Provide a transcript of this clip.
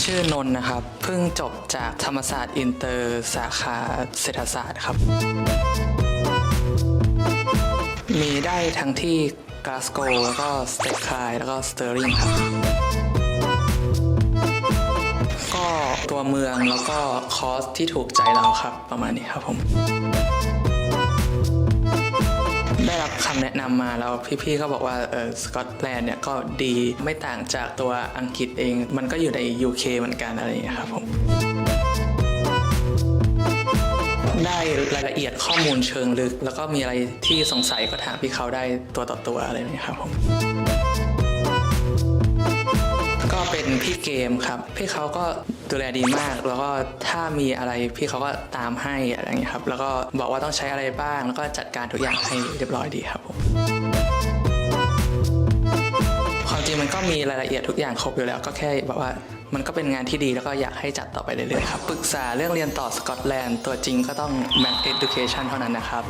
ชื่อนนท์นะครับ เพิ่งจบจากธรรมศาสตร์อินเตอร์สาขาเศรษฐศาสตร์ครับ มีได้ทั้งที่กลาสโกแล้วก็สเตคายแล้วก็สเตอร์ลิงครับ ก็ตัวเมืองแล้วก็คอสที่ถูกใจเราครับประมาณนี้ครับผม คำแนะนำมาแล้วพี่ๆก็บอกว่าเออสกอตแลนด์เนี่ยก็ดีไม่ต่างจากตัวอังกฤษเอง มันก็อยู่ใน UK เหมือนกันอะไรอย่างเงี้ยครับผมได้รายละเอียดข้อมูลเชิงลึก แล้วก็มีอะไรที่สงสัยก็ถามพี่เขาได้ตัวต่อตัวอะไรอย่างเงี้ยครับผมก็เป็นพี่เกมครับ พี่เขาก็ ดูแลดีมาก แล้วก็ถ้ามีอะไรพี่เขาก็ตามให้อะไรอย่างเงี้ยครับ แล้วก็บอกว่าต้องใช้อะไรบ้าง แล้วก็จัดการทุกอย่างให้เรียบร้อยดีครับผมความจริงมันก็มีรายละเอียดทุกอย่างครบอยู่แล้ว ก็แค่แบบว่ามันก็เป็นงานที่ดีแล้วก็อยากให้จัดต่อไปเรื่อยๆครับ ปรึกษาเรื่องเรียนต่อสกอตแลนด์ตัวจริงก็ต้อง Mac Education เท่านั้นนะครับ